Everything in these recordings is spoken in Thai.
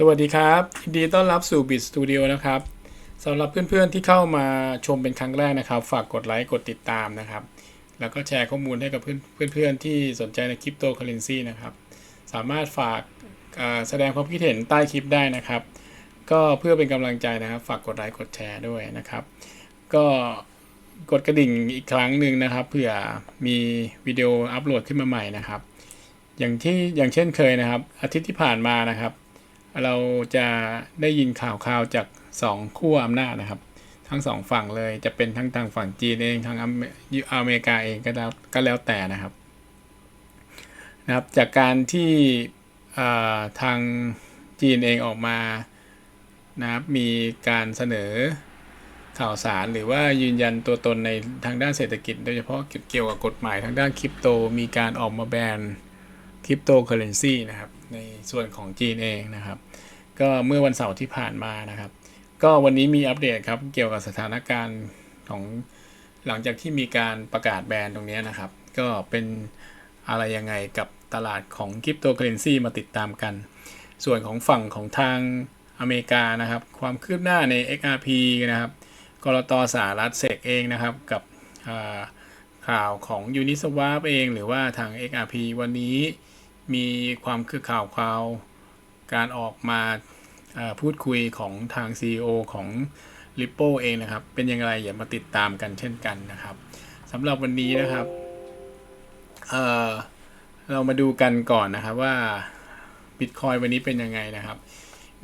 สวัสดีครับยินดีต้อนรับสู่ Bit Studio นะครับสำหรับเพื่อนๆที่เข้ามาชมเป็นครั้งแรกนะครับ ฝากกดไลค์กดติดตามนะครับ แล้วก็แชร์ข้อมูลให้กับเพื่อนๆที่สนใจในคริปโตเคอเรนซีนะครับ สามารถฝากแสดงความคิดเห็นใต้คลิปได้นะครับ ก็เพื่อเป็นกำลังใจนะครับ ฝากกดไลค์กดแชร์ด้วยนะครับ ก็กดกระดิ่งอีกครั้งหนึ่งนะครับเผื่อมีวิดีโออัปโหลดขึ้นมาใหม่นะครับ อย่างที่อย่างเช่นเคยนะครับ อาทิตย์ที่ผ่านมานะครับ เราจะได้ยินข่าวข่าวจากสองขั้วอำนาจนะครับ ทั้งสองฝั่งเลยจะเป็นทั้งทางฝั่งจีนเองทางอเมริกาเองก็แล้วก็แล้วแต่นะครับนะครับ จากการที่ทางจีนเองออกมานะครับมีการเสนอข่าวสารหรือว่ายืนยันตัวตนในทางด้านเศรษฐกิจ โดยเฉพาะเกี่ยวกับกฎหมายทางด้านคริปโต มีการออกมาแบน คริปโตเคอเรนซีนะครับในส่วนของจีนเองนะครับ ก็เมื่อวันเสาร์ที่ผ่านมานะครับ ก็วันนี้มีอัปเดตครับเกี่ยวกับสถานการณ์ของหลังจากที่มีการประกาศแบนตรงนี้นะครับ ก็เป็นอะไรยังไงกับตลาดของคริปโตเคอเรนซีมาติดตามกัน ส่วนของฝั่งของทางอเมริกานะครับ ความคืบหน้าใน XRP นะครับกรตสหรัฐเสกเองนะครับกับข่าวของ Uniswap เอง หรือว่าทาง XRP วันนี้ มีความคือข่าวข่าว การออกมาพูดคุยของทาง CEO ของ Ripple เองนะครับ เป็นยังไงอย่ามาติดตามกันเช่นกันนะครับสำหรับวันนี้นะครับเออเรามาดูกันก่อนนะครับว่า Bitcoin วันนี้เป็นยังไงนะครับ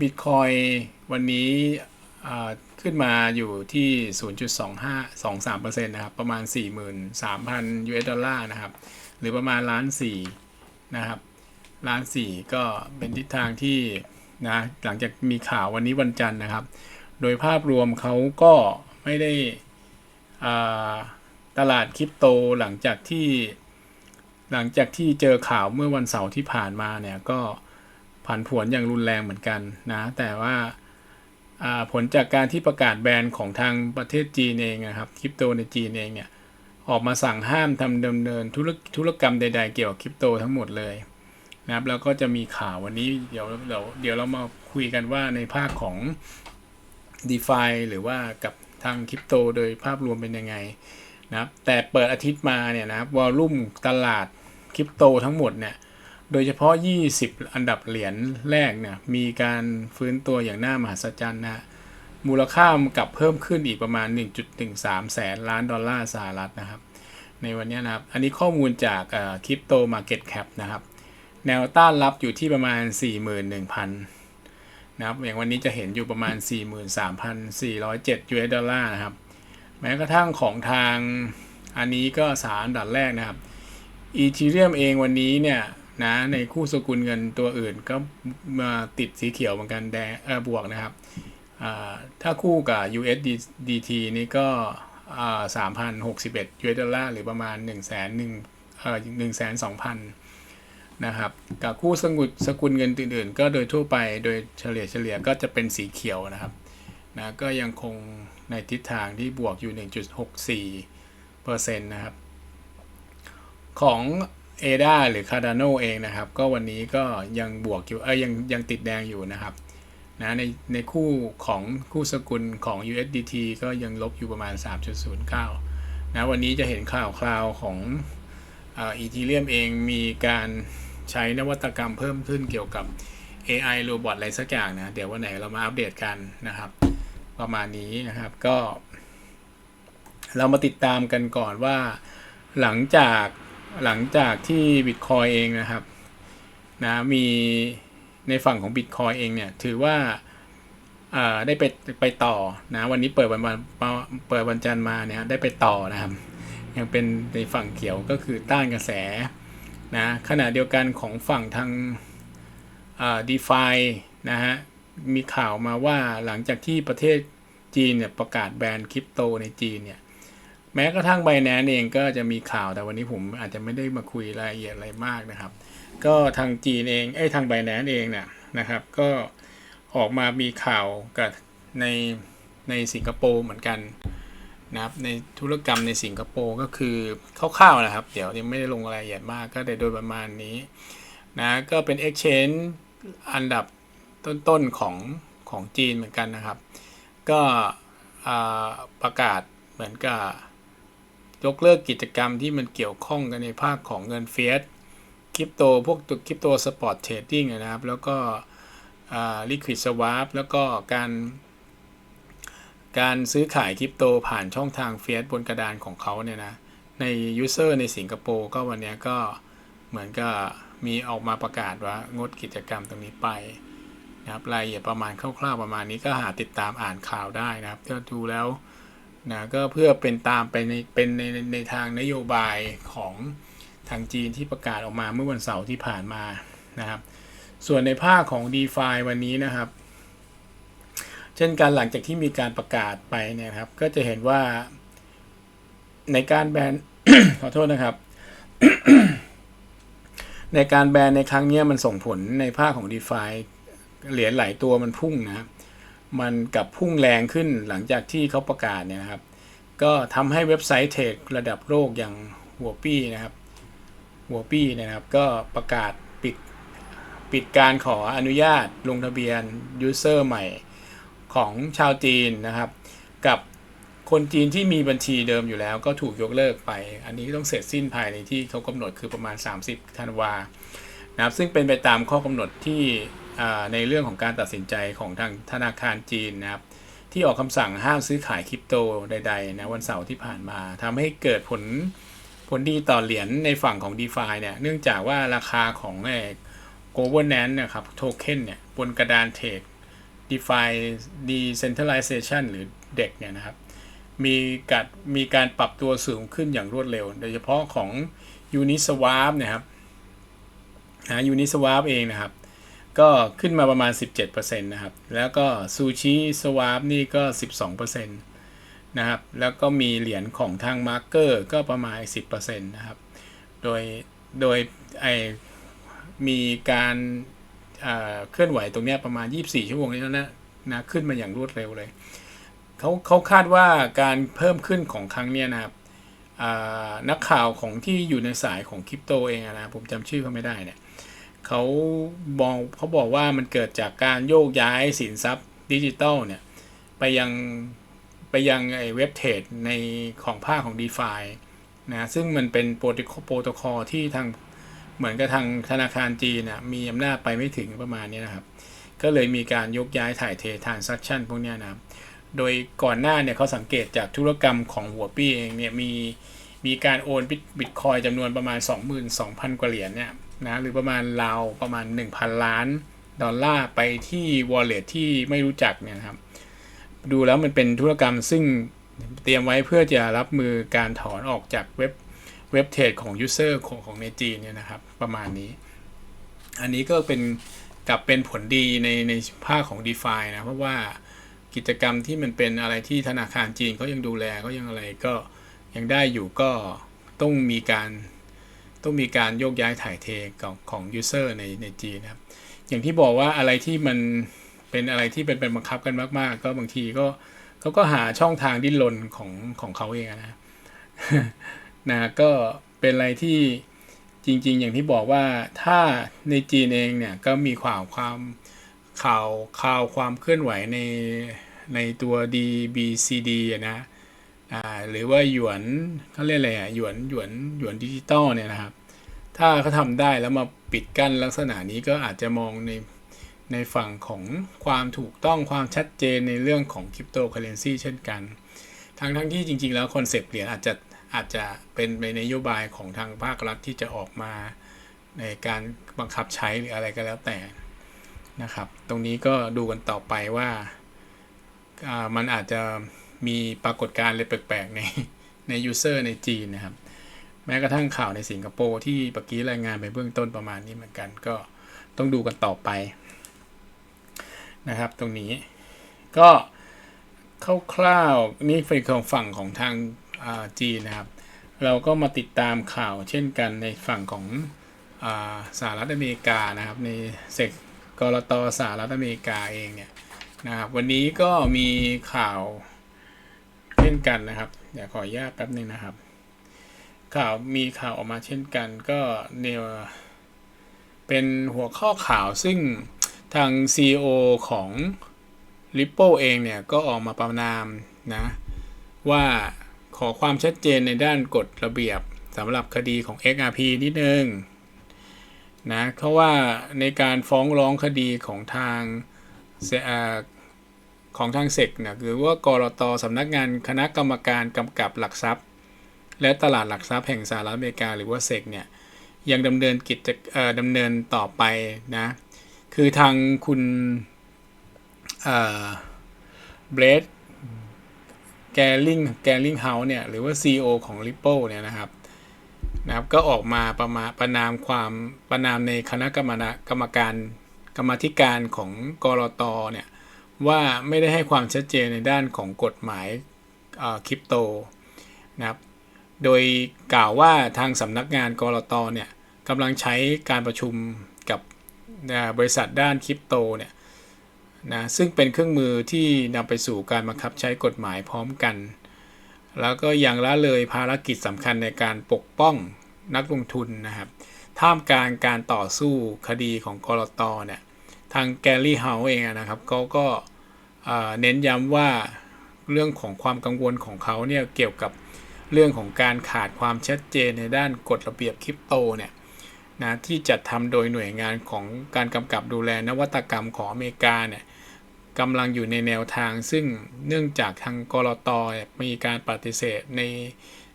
Bitcoin วันนี้ขึ้นมาอยู่ที่ 0.2523%นะครับ ประมาณ 43,000 US ดอลลาร์นะครับ หรือประมาณล้านสี่นะครับ ล้านสี่ก็เป็นทิศทางที่นะหลังจากมีข่าววันนี้วันจันทร์นะครับ โดยภาพรวมเขาก็ไม่ได้อาตลาดคริปโตหลังจากที่หลังจากที่เจอข่าวเมื่อวันเสาร์ที่ผ่านมาเนี่ยก็ผันผวนอย่างรุนแรงเหมือนกันนะ แต่ว่าอ่าผลจากการที่ประกาศแบนของทางประเทศจีนเองนะครับคริปโตในจีนเองเนี่ยออกมาสั่งห้ามทำดำเนินธุรธุรกรรมใด ๆ เกี่ยวกับคริปโตทั้งหมดเลย นะครับแล้วก็จะมีข่าววันนี้เดี๋ยวเดี๋ยวเดี๋ยวเรามาคุยกันว่าในภาคของ d e f i หรือว่ากับทางคริปโตโดยภาพรวมเป็นยังไงนะครับแต่เปิดอาทิตย์มาเนี่ยนะครับวอลลุ่มตลาดคริปโตทั้งหมดเนี่ยโดยเฉพาะ 20 อันดับเหรียญแรกเนี่ยมีการฟื้นตัวอย่างน่ามหัศจรรย์นะมูลค่ามกลับเพิ่มขึ้นอีกประมาณ 1.13 แสนล้านดอลลาร์สหรัฐนะครับ ในวันนี้นะครับ อันนี้ข้อมูลจากคริปโตมาเก็ตแคปนะครับ แนวต้านรับอยู่ที่ประมาณ 41,000 นะครับ อย่างวันนี้จะเห็นอยู่ประมาณ 43,407 US ดอลลาร์นะครับ แม้กระทั่งของทางอันนี้ก็สามอัดแรกนะครับอีทีเรียมเองวันนี้เนี่ยนะในคู่สกุลเงินตัวอื่นก็มาติดสีเขียวเหมือนกันแดงบวกนะครับ ถ้าคู่กับ USDT นี่ก็สามพันหกสิบเอ็ด US ดอลลาร์หรือประมาณ1นึ่งแสนหนึ่งเอ่อห นะครับกับคู่สกุลสกุลเงินอื่นๆ ก็โดยทั่วไปโดยเฉลี่ยเฉลี่ยก็จะเป็นสีเขียวนะครับนะก็ยังคงในทิศทางที่บวกอยู่ 1.64เปอร์เซ็นต์นะครับของ ADA หรือ Cardano เองนะครับ ก็วันนี้ก็ยังบวกอยู่เอ้ยยังยังติดแดงอยู่นะครับนะในในคู่ของคู่สกุลของ USDT ก็ยังลบอยู่ประมาณ 3.09นะวันนี้จะเห็นข่าวคราวของ อีทีเรียมเองมีการใช้นวัตกรรมเพิ่มขึ้นเกี่ยวกับ AI โรบอทอะไรสักอย่างนะ เดี๋ยววันไหนเรามาอัปเดตกันนะครับ ประมาณนี้นะครับก็ เรามาติดตามกันก่อนว่าหลังจากหลังจากที่ Bitcoin เองนะครับนะมีในฝั่งของ Bitcoin เองเนี่ย ถือว่าได้ไปไปต่อนะวันนี้เปิดวันวันเปิดวันจันทร์มาเนี่ยได้ไปต่อนะครับ ยังเป็นในฝั่งเขียวก็คือต้านกระแสนะขณะเดียวกันของฝั่งทางดีฟานะฮะมีข่าวมาว่าหลังจากที่ประเทศจีนเนี่ยประกาศแบนคริปโตในจีนเนี่ยแม้กระทั่งไบแนนเองก็จะมีข่าวแต่วันนี้ผมอาจจะไม่ได้มาคุยรายละเอียดอะไรมากนะครับ ก็ทางจีนเองไอ้ทางไบแนนเองเนี่ยนะครับ ก็ออกมามีข่าวกับในในสิงคโปร์เหมือนกัน นะครับในธุรกรรมในสิงคโปร์ก็คือคร่าวๆนะครับ เดี๋ยวยังไม่ได้ลงรายละเอียดมากก็แต่โดยประมาณนี้นะก็เป็น Exchange อันดับต้นๆของของจีนเหมือนกันนะครับ ก็ประกาศเหมือนกับยกเลิกกิจกรรมที่มันเกี่ยวข้องกันในภาคของเงินเฟียสคริปโตพวกตัวคริปโตสปอร์ตเทรดดิ้งนะครับ แล้วก็ลิควิดสวาปแล้วก็การ การซื้อขายคริปโตผ่านช่องทางเฟียสบนกระดานของเขาเนี่ยนะ ในยูเซอร์ในสิงคโปร์ก็วันนี้ก็เหมือนกับมีออกมาประกาศว่างดกิจกรรมตรงนี้ไปนะครับรายละเอียดประมาณคร่าวๆประมาณนี้ก็หาติดตามอ่านข่าวได้นะครับก็ดูแล้วนะก็เพื่อเป็นตามไปในเป็นในในในทางนโยบายของทางจีนที่ประกาศออกมาเมื่อวันเสาร์ที่ผ่านมานะครับ ส่วนในภาคของ d e f าวันนี้นะครับ เช่นกันหลังจากที่มีการประกาศไปเนี่ยครับ ก็จะเห็นว่า ในการแบนขอโทษนะครับ ในการแบนในครั้งนี้มันส่งผลในภาคของ d e f าเหรียญหลายตัวมันพุ่งนะครับมันกลับพุ่งแรงขึ้นหลังจากที่เขาประกาศเนี่ยนะครับ ก็ทำให้เว็บไซต์เทรดระดับโลกอย่างหัวปี้นะครับหัวปี้นะครับ ก็ประกาศปิดปิดการขออนุญาตลงทะเบียนยูเซอร์ใหม่ ของชาวจีนนะครับ กับคนจีนที่มีบัญชีเดิมอยู่แล้วก็ถูกยกเลิกไป อันนี้ต้องเสร็จสิ้นภายในที่เขากำหนดคือประมาณ 30ธันวานะครับซึ่งเป็นไปตามข้อกำหนดที่ในเรื่องของการตัดสินใจของทางธนาคารจีนนะครับ ที่ออกคำสั่งห้ามซื้อขายคริปโตใดๆนะวันเสาร์ที่ผ่านมาทำให้เกิดผลผลดีต่อเหรียญในฝั่งของ d e f าเนี่ยเนื่องจากว่าราคาของไอ้ governance นะครับโทเค็นเนี่ยบนกระดานเทรด DeFi Decentralization หรือ DEX เนี่ยนะครับ มีการมีการปรับตัวสูงขึ้นอย่างรวดเร็ว โดยเฉพาะของ Uniswap นะครับนะ Uniswap เองนะครับ ก็ขึ้นมาประมาณ 17%นะครับ แล้วก็ Sushi Swap นี่ก็ 12%นะครับ แล้วก็มีเหรียญของทาง Marker ก็ประมาณ 10%นะครับ โดย โดยไอมีการ เคลื่อนไหวตรงนี้ประมาณ 24 ชั่วโมงนี้แล้วนะนะขึ้นมาอย่างรวดเร็วเลยเขาเขาคาดว่าการเพิ่มขึ้นของครั้งเนี้ยนะครับนักข่าวของที่อยู่ในสายของคริปโตเองนะผมจำชื่อเขาไม่ได้เนี่ยเขาบอกเขาบอกว่ามันเกิดจากการโยกย้ายสินทรัพย์ดิจิตอลเนี่ยไปยังไปยังไอ้เว็บเทรดในของภาคของ d e f านะซึ่งมันเป็นโปรโตคอลที่ทาง เหมือนกับทางธนาคารจีนนะมีอำนาจไปไม่ถึงประมาณนี้นะครับ ก็เลยมีการยกย้ายถ่ายเททานซัคชั่นพวกนี้นะครับ โดยก่อนหน้าเนี่ยเขาสังเกตจากธุรกรรมของหัวปี้เองเนี่ยมีมีการโอนบิตคอยจำนวนประมาณ 22,000 กว่าเหรียญเนี่ยนะหรือประมาณราวประมาณ 1,000 ล้านดอลลาร์ไปที่ wallet ที่ไม่รู้จักเนี่ยครับ ดูแล้วมันเป็นธุรกรรมซึ่งเตรียมไว้เพื่อจะรับมือการถอนออกจากเว็บ เว็บเทรดของยูเซอร์ของของในจีนเนี่ยนะครับ ประมาณนี้ อันนี้ก็เป็นกลับเป็นผลดีในในภาคของ d e f านะ เพราะว่ากิจกรรมที่มันเป็นอะไรที่ธนาคารจีนเขายังดูแลเขายังอะไรก็ยังได้อยู่ก็ต้องมีการต้องมีการโยกย้ายถ่ายเทของของยูเซอร์ในในจีนนะครับ อย่างที่บอกว่าอะไรที่มันเป็นอะไรที่เป็นเป็นบังคับกันมากๆ ก็บางทีก็เขาก็หาช่องทางดิ้นรนของของเขาเองนะ นะก็เป็นอะไรที่จริง ๆ อย่างที่บอกว่าถ้าในจีนเองเนี่ยก็มีข่าวความข่าวข่าวความเคลื่อนไหวในในตัว DBCD นะอ่าหรือว่าหยวนเขาเรียกอะไรอะหยวนหยวนหยวนดิจิตอลเนี่ยนะครับ ถ้าเขาทำได้แล้วมาปิดกั้นลักษณะนี้ก็อาจจะมองในในฝั่งของความถูกต้องความชัดเจนในเรื่องของคริปโตเคอเรนซีเช่นกัน ทั้งทั้งที่จริง ๆ แล้วคอนเซปต์เหรียญอาจจะ อาจจะเป็นในนโยบายของทางภาครัฐที่จะออกมาในการบังคับใช้หรืออะไรก็แล้วแต่นะครับ ตรงนี้ก็ดูกันต่อไปว่าามันอาจจะมีปรากฏการณ์อะไรแปลกๆในในยูเซอร์ในจีนนะครับ แม้กระทั่งข่าวในสิงคโปร์ที่ปกี้รายงานไปเบื้องต้นประมาณนี้เหมือนกันก็ต้องดูกันต่อไปนะครับ ตรงนี้ก็คร่าวๆนี่เป็นของฝั่งของทาง จีนนะครับ เราก็มาติดตามข่าวเช่นกันในฝั่งของอสหรัฐอเมริกานะครับ ในเซกกรตสหรัฐอเมริกาเองเนี่ยนะครับวันนี้ก็มีข่าวเช่นกันนะครับเดี๋ยวขออนุญาตแป๊บนึงนะครับ ข่าวมีข่าวออกมาเช่นกันก็เนวเป็นหัวข้อข่าวซึ่งทาง CEO ของ Ripple เองเนี่ย ก็ออกมาประนามนะ ว่า ขอความชัดเจนในด้านกฎระเบียบสำหรับคดีของ XRP นิดนึงนะเพราะว่าในการฟ้องร้องคดีของทางเสอ่าของทางเซกเนี่ยคือว่ากรตสำนักงานคณะกรรมการกำกับหลักทรัพย์ และตลาดหลักทรัพย์แห่งสหรัฐอเมริกาหรือว่าเซกเนี่ยยังดำเนินกิจดำเนินต่อไปนะคือทางคุณเบรด แกลิงแกลิงเฮาเนี่ยหรือว่า CEO ของ Ripple เนี่ยนะครับนะครับก็ออกมาประมาประนามความประนามในคณะกรรมกรรมการกรรมธิการของกรตเนี่ยว่าไม่ได้ให้ความชัดเจนในด้านของกฎหมายคริปโตนะครับโดยกล่าวว่าทางสำนักงานกรตเนี่ยกำลังใช้การประชุมกับบริษัทด้านคริปโตเนี่ย นะซึ่งเป็นเครื่องมือที่นำไปสู่การบังคับใช้กฎหมายพร้อมกัน แล้วก็ยังละเลยภารกิจสำคัญในการปกป้องนักลงทุนนะครับ ท่ามกลางการต่อสู้คดีของกรตเนี่ย ทางแกลลี่เฮาเองนะครับเขาก็เน้นย้ำว่าเรื่องของความกังวลของเขาเนี่ยเกี่ยวกับเรื่องของการขาดความชัดเจนในด้านกฎระเบียบคริปโตเนี่ยนะที่จัดทำโดยหน่วยงานของการกำกับดูแลนวัตกรรมของอเมริกาเนี่ย กำลังอยู่ในแนวทาง ซึ่งเนื่องจากทางกรตมีการปฏิเสธใน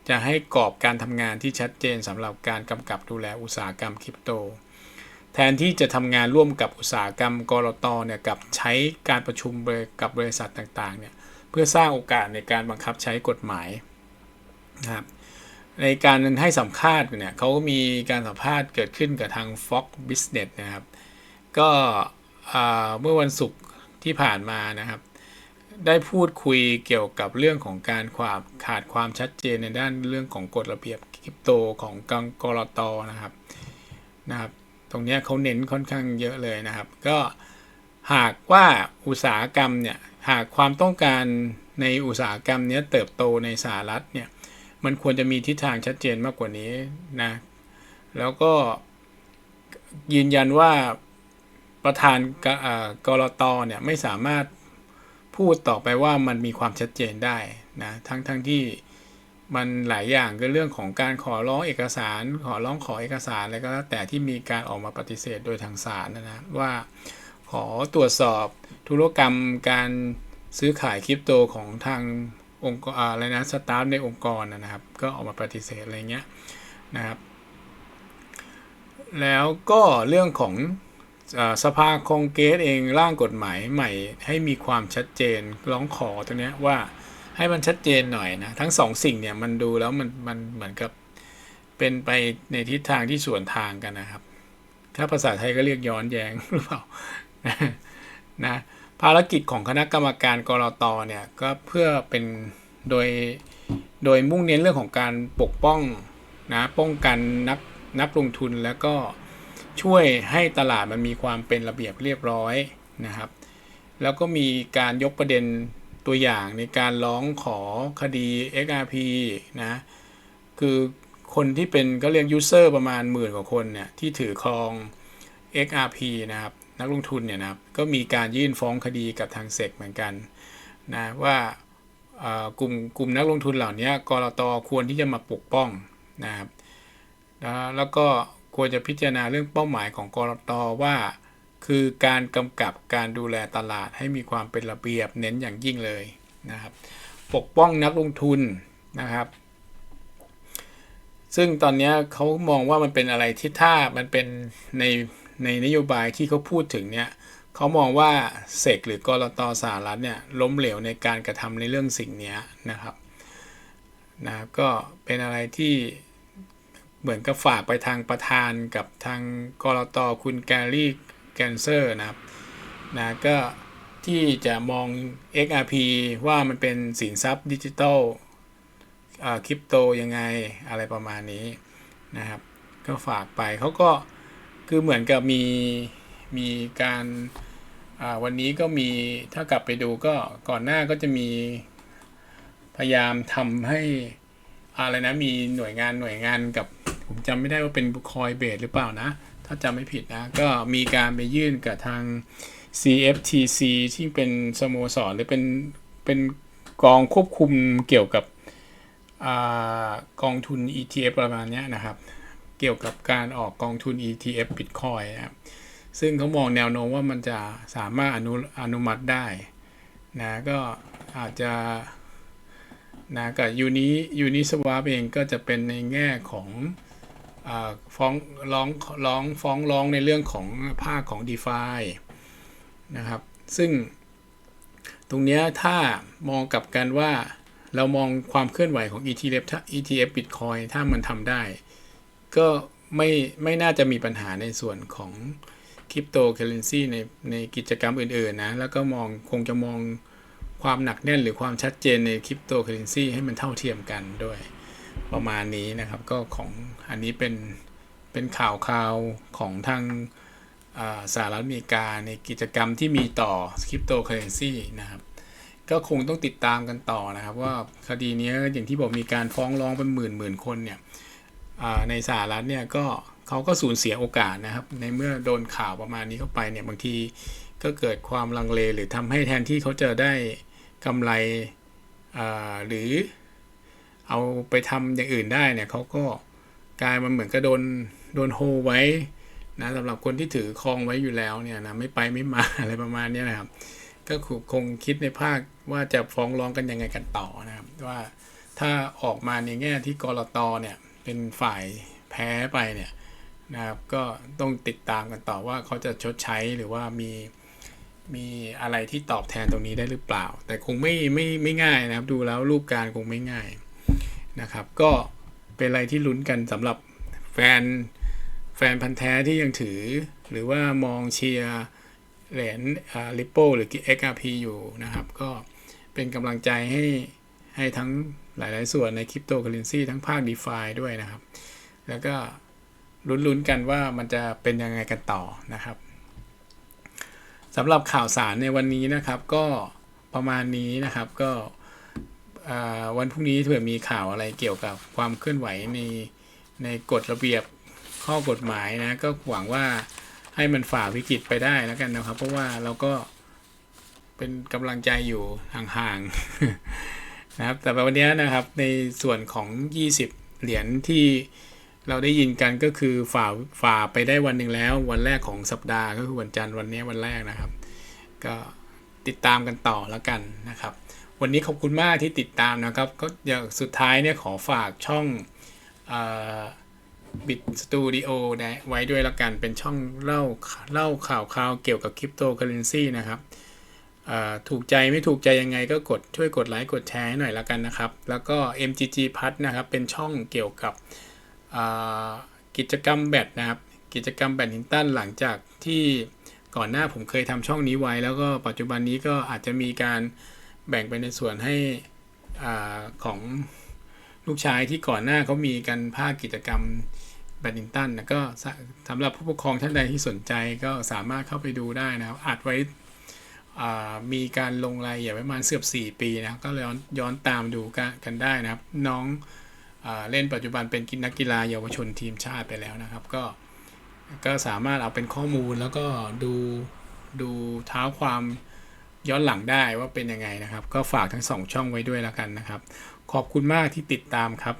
จะให้กรอบการทำงานที่ชัดเจนสำหรับการกำกับดูแลอุตสาหกรรมคริปโต แทนที่จะทำงานร่วมกับอุตสาหกรรมกรตเนี่ยกับใช้การประชุมกับบริษัทต่างๆเนี่ยเพื่อสร้างโอกาสในการบังคับใช้กฎหมายนะครับในการให้สัมภาษณ์เนี่ยเขาก็มีการสัมภาษณ์เกิดขึ้นกับทาง Fox Business นะครับ ก็เมื่อวันศุกร์ ที่ผ่านมานะครับ ได้พูดคุยเกี่ยวกับเรื่องของการความขาดความชัดเจนในด้านเรื่องของกฎระเบียบคริปโตของกังกรตนะครับนะครับ ตรงนี้เขาเน้นค่อนข้างเยอะเลยนะครับ ก็หากว่าอุตสาหกรรมเนี่ยหากความต้องการในอุตสาหกรรมนี้เติบโตในสหรัฐเนี่ยมันควรจะมีทิศทางชัดเจนมากกว่านี้นะแล้วก็ยืนยันว่า ประธานกเอ่อกรตเนี่ยไม่สามารถพูดต่อไปว่ามันมีความชัดเจนได้นะทั้งทั้งที่มันหลายอย่างก็เรื่องของการขอร้องเอกสาร ขอร้องขอเอกสารอะไรก็แล้วแต่ที่มีการออกมาปฏิเสธโดยทางศาลนะนะว่าขอตรวจสอบธุรกรรมการซื้อขายคริปโตของทางองค์กรอะไรนะสตาฟในองค์กรนะครับ ก็ออกมาปฏิเสธอะไรเงี้ยนะครับ แล้วก็เรื่องของ สภาคองเกสเองร่างกฎหมายใหม่ให้มีความชัดเจนร้องขอตรงเนี้ยว่าให้มันชัดเจนหน่อยนะทั้งสองสิ่งเนี่ยมันดูแล้วมันมันเหมือนกับเป็นไปในทิศทางที่สวนทางกันนะครับ ถ้าภาษาไทยก็เรียกย้อนแย้งหรือเปล่านะภารกิจของคณะกรรมการกรตเนี่ยก็เพื่อเป็นโดยโดยมุ่งเน้นเรื่องของการปกป้องนะป้องกันนักนักลงทุนแล้วก็ ช่วยให้ตลาดมันมีความเป็นระเบียบเรียบร้อยนะครับ แล้วก็มีการยกประเด็นตัวอย่างในการร้องขอคดี XRP นะคือคนที่เป็นก็เรียกยูเซอร์ประมาณหมื่นกว่าคนเนี่ยที่ถือครอง XRP นะครับนักลงทุนเนี่ยนะครับก็มีการยื่นฟ้องคดีกับทางเซกเหมือนกันนะว่ากลุ่มกลุ่มนักลงทุนเหล่านี้กรตควรที่จะมาปกป้องนะครับแล้วก็ ควรจะพิจารณาเรื่องเป้าหมายของกรตว่า คือการกำกับการดูแลตลาดให้มีความเป็นระเบียบเน้นอย่างยิ่งเลยนะครับ ปกป้องนักลงทุนนะครับ ซึ่งตอนนี้เขามองว่ามันเป็นอะไรที่ถ้ามันเป็นในในนโยบายที่เขาพูดถึงเนี่ยเขามองว่าเสกหรือกรตสหรัฐเนี่ยล้มเหลวในการกระทำในเรื่องสิ่งนี้นะครับนะก็เป็นอะไรที่ เหมือนกับฝากไปทางประธานกับทางกรตคุณแกรี่แกนเซอร์นะครับนะก็ที่จะมอง XRP ว่ามันเป็นสินทรัพย์ดิจิทัลคริปโตยังไงอะไรประมาณนี้นะครับ ก็ฝากไปเขาก็คือเหมือนกับมีมีการวันนี้ก็มีถ้ากลับไปดูก็ก่อนหน้าก็จะมีพยายามทำให้อะไรนะมีหน่วยงานหน่วยงานกับ ผมจำไม่ได้ว่าเป็นคอยเบสหรือเปล่านะ ถ้าจำไม่ผิดนะ ก็มีการไปยื่นกับทาง CFTC ที่เป็นสโมสรหรือเป็นเป็นกองควบคุมเกี่ยวกับอกองทุน ETF ประมาณนี้นะครับ เกี่ยวกับการออกกองทุน ETF Bitcoin นะครับซึ่งเขามองแนวโน้มว่ามันจะสามารถอนุอนุมัติได้นะก็อาจจะนะกับยูนิยูนิสวาเองก็จะเป็นในแง่ของ ฟ้องร้องร้องฟ้องร้องในเรื่องของภาคของ d e f i นะครับ ซึ่งตรงนี้ถ้ามองกลับกันว่าเรามองความเคลื่อนไหวของ ETF ถ้า ETF Bitcoin ถ้ามันทำได้ ก็ไม่ไม่น่าจะมีปัญหาในส่วนของคริปโตเคอเรนซีในในกิจกรรมอื่นๆนะ แล้วก็มองคงจะมองความหนักแน่นหรือความชัดเจนในคริปโตเคอเรนซีให้มันเท่าเทียมกันด้วย ประมาณนี้นะครับก็ของอันนี้เป็นเป็นข่าวข่าวของทางอ่าสหรัฐอเมริกาในกิจกรรมที่มีต่อคริปโตเคอเรนซีนะครับก็คงต้องติดตามกันต่อนะครับ ว่าคดีนี้อย่างที่บอกมีการฟ้องร้องเป็นหมื่นหมื่นคนเนี่ยอ่าในสหรัฐเนี่ยก็เขาก็สูญเสียโอกาสนะครับ ในเมื่อโดนข่าวประมาณนี้เข้าไปเนี่ยบางทีก็เกิดความลังเลหรือทำให้แทนที่เขาจะได้กำไรอ่าหรือ เอาไปทำอย่างอื่นได้เนี่ยเขาก็กลายมันเหมือนกับโดนโดนโฮไว้นะสำหรับคนที่ถือครองไว้อยู่แล้วเนี่ยนะไม่ไปไม่มาอะไรประมาณนี้นะครับ ก็คงคิดในภาคว่าจะฟ้องร้องกันยังไงกันต่อนะครับ ว่าถ้าออกมาในแง่ที่กรตเนี่ยเป็นฝ่ายแพ้ไปเนี่ยนะครับก็ต้องติดตามกันต่อว่าเขาจะชดใช้หรือว่ามีมีอะไรที่ตอบแทนตรงนี้ได้หรือเปล่า แต่คงไม่ไม่ไม่ง่ายนะครับ ดูแล้วรูปการคงไม่ง่าย นะครับ ก็เป็นอะไรที่ลุ้นกันสำหรับแฟนแฟนพันธ์แท้ที่ยังถือ หรือว่ามองเชียร์เหรียญลิปโปหรือ XRP อยู่นะครับ ก็เป็นกำลังใจให้ให้ทั้งหลาย ๆ ส่วนในคริปโตเคอเรนซีทั้งภาค d e f าด้วยนะครับ แล้วก็ลุ้น ๆ กันว่ามันจะเป็นยังไงกันต่อนะครับสำหรับข่าวสารในวันนี้นะครับก็ประมาณนี้นะครับก็ วันพรุ่งนี้เผื่อมีข่าวอะไรเกี่ยวกับความเคลื่อนไหวในในกฎระเบียบข้อกฎหมายนะ ก็หวังว่าให้มันฝ่าวิกฤตไปได้แล้วกันนะครับ เพราะว่าเราก็เป็นกำลังใจอยู่ห่างๆนะครับ แต่วันนี้นะครับในส่วนของ 20 เหรียญที่เราได้ยินกันก็คือฝ่าฝ่าไปได้วันหนึ่งแล้ว วันแรกของสัปดาห์ก็คือวันจันทร์วันนี้วันแรกนะครับ ก็ติดตามกันต่อแล้วกันนะครับ วันนี้ขอบคุณมากที่ติดตามนะครับ ก็อย่างสุดท้ายเนี่ยขอฝากช่องบิดสตูดิโอนะไว้ด้วยละกันเป็นช่องเล่าเล่าข่าวข่าวเกี่ยวกับคริปโตเคอเรนซีนะครับถูกใจไม่ถูกใจยังไงก็กดช่วยกดไลค์กดแชร์ให้หน่อยละกันนะครับ แล้วก็ MGG พัทนะครับ เป็นช่องเกี่ยวกับกิจกรรมแบดนะครับ กิจกรรมแบดมินตันหลังจากที่ก่อนหน้าผมเคยทำช่องนี้ไว้ แล้วก็ปัจจุบันนี้ก็อาจจะมีการ แบ่งไปในส่วนให้อาของลูกชายที่ก่อนหน้าเขามีกันภาคกิจกรรมแบดมินตันนะก็สำหรับผู้ปกครองท่านใดที่สนใจก็สามารถเข้าไปดูได้นะครับอัดไว้มีการลงรายละเอียดไว้ประมาณเสือบ4 ปีนะก็เลยย้อนย้อนตามดูกันได้นะครับ น้องอเล่นปัจจุบันเป็นนักกีฬาเยาวชนทีมชาติไปแล้วนะครับ ก็ก็สามารถเอาเป็นข้อมูลแล้วก็ดูดูเท้าความ ย้อนหลังได้ว่าเป็นยังไงนะครับ ก็ฝากทั้งสองช่องไว้ด้วยแล้วกันนะครับ ขอบคุณมากที่ติดตามครับ